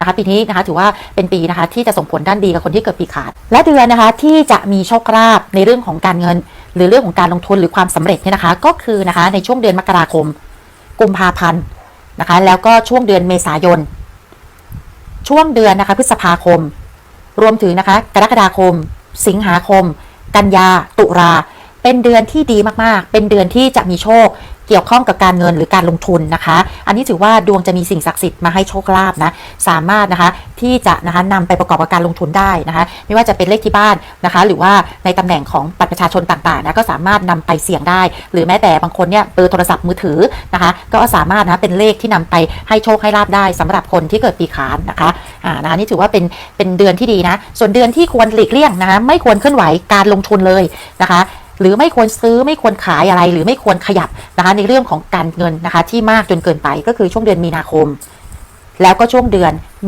นะคะปีนี้นะคะถือว่าเป็นปีนะคะที่จะส่งผลด้านดีกับคนที่เกิดปีขาด และเดือนนะคะที่จะมีโชคลาภในเรื่องของการเงิน หรือเรื่องของการลงทุนหรือความสำเร็จเนี่ยนะคะ ก็คือนะคะในช่วงเดือนมกราคม กุมภาพันธ์นะคะ แล้วก็ช่วงเดือนเมษายน ช่วงเดือนนะคะพฤษภาคม รวมถึงนะคะ กรกฎาคม สิงหาคม กันยา ตุลาเป็นเดือนที่ดีมากๆ เป็นเดือนที่จะมีโชค เกี่ยวข้องกับการเงินหรือการลงทุนนะคะ อันนี้ถือว่าดวงจะมีสิ่งศักดิ์สิทธิ์มาให้โชคลาภนะ สามารถนะคะที่จะนะคะนำไปประกอบกับการลงทุนได้นะคะ ไม่ว่าจะเป็นเลขที่บ้านนะคะ หรือว่าในตำแหน่งของบัตรประชาชนต่างๆนะก็สามารถนำไปเสี่ยงได้ หรือแม้แต่บางคนเนี่ยเบอร์โทรศัพท์มือถือนะคะ ก็สามารถนะเป็นเลขที่นำไปให้โชคให้ลาบได้สำหรับคนที่เกิดปีขานนะคะอ่านะคะนี่ถือว่าเป็นเป็นเดือนที่ดีนะ ส่วนเดือนที่ควรหลีกเลี่ยงนะคะไม่ควรเคลื่อนไหวการลงทุนเลยนะคะ หรือไม่ควรซื้อไม่ควรขายอะไร หรือไม่ควรขยับนะคะในเรื่องของการเงินนะคะที่มากจนเกินไปก็คือช่วงเดือนมีนาคม แล้วก็ช่วงเดือน